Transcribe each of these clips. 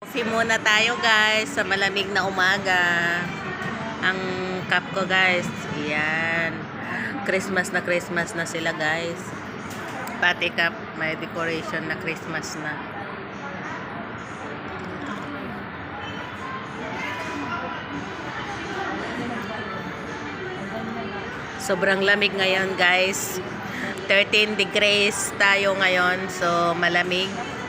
Coffee muna tayo guys sa malamig na umaga. Ang cup ko guys. Yan. Christmas na Christmas na sila guys. Pati cup may decoration na Christmas na. Sobrang lamig ngayon guys. 13 degrees tayo ngayon. So malamig.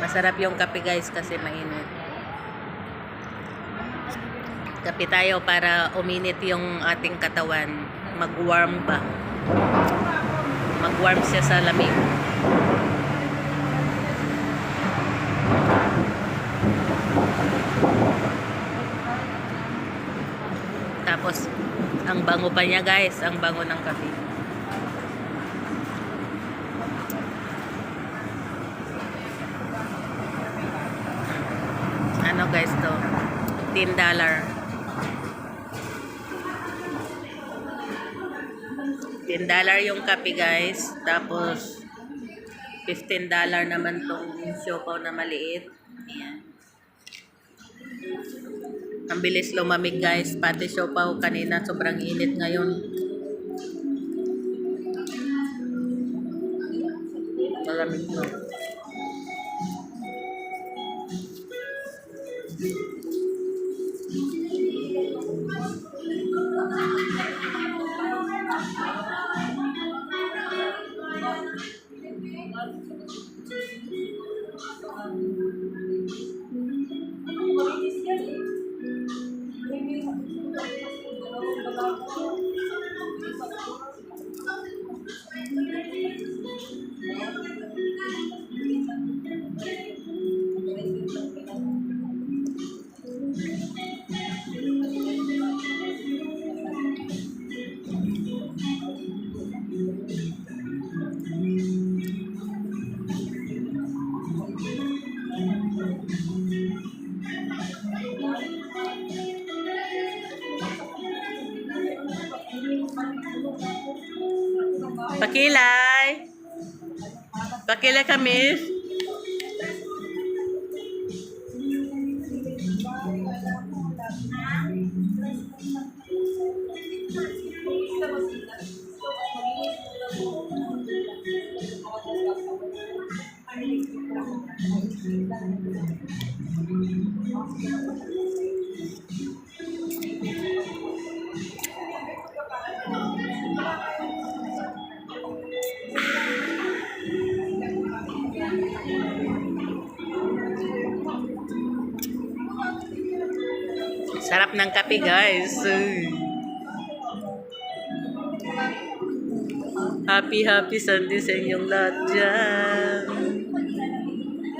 Masarap yung kape guys kasi mainit. Kape tayo para uminit yung ating katawan. Mag-warm ba? Mag-warm siya sa lamig. Tapos, ang bango pa niya guys. Ang bango ng kape. Guys to. 10 dollar. 10 dollar yung kape guys. Tapos 15 dollar naman tong siopaw na maliit. Ayan. Ang bilis lumamig guys. Pati siopaw kanina sobrang init ngayon. Malamig to Pakilay. Pakilay kami. Sarap ng kape, guys. Uy. Happy, happy Sunday sa inyong lahat dyan.